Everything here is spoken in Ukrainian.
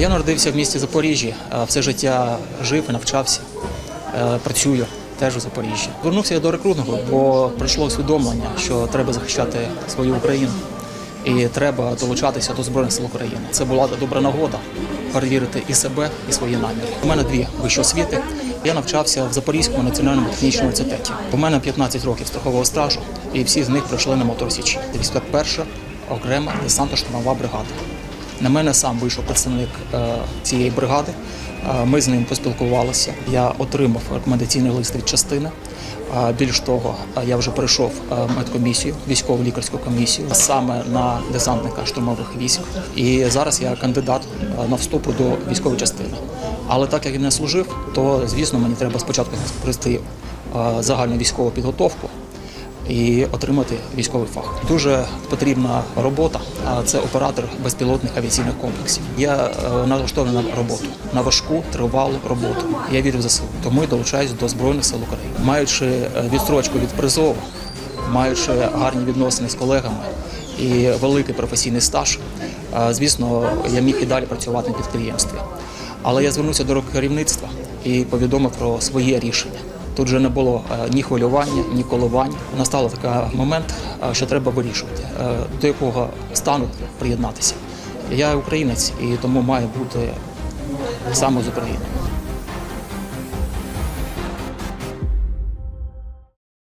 Я народився в місті Запоріжжя, е, все життя жив, навчався, е, працюю теж у Запоріжжі. Вернувся я до рекрутингу, бо прийшло усвідомлення, що треба захищати свою Україну і треба долучатися до Збройних сил України. Це була добра нагода перевірити і себе, і свої наміри. У мене дві вищі освіти. Я навчався в Запорізькому національному технічному університеті. У мене 15 років страхового стажу, і всі з них пройшли на моторсічі. 51 окрема десантно-штурмова бригада. На мене сам вийшов представник е, цієї бригади. Е, Ми з ним поспілкувалися. Я отримав рекомендаційний лист від частини. Е, Більш того, я вже пройшов медкомісію, військово лікарську комісію саме на десантника штурмових військ. І зараз я кандидат на вступу до військової частини. Але так як я не служив, то звісно мені треба спочатку пройти загальну військову підготовку і отримати військовий фах. Дуже потрібна робота. А це оператор безпілотних авіаційних комплексів. Я е, налаштований на роботу, на важку тривалу роботу. Я вірю в ЗСУ, тому і долучаюсь до збройних сил України, маючи е, відстрочку від призову, маючи гарні відносини з колегами і великий професійний стаж. е, Звісно, я міг і далі працювати на підприємстві. Але я звернувся до керівництва і повідомив про своє рішення. Тут вже не було е, ні хвилювання, ні коливань. Настав такий момент, е, що треба вирішувати, е, до якого стану приєднатися. Я українець і тому має бути саме з України.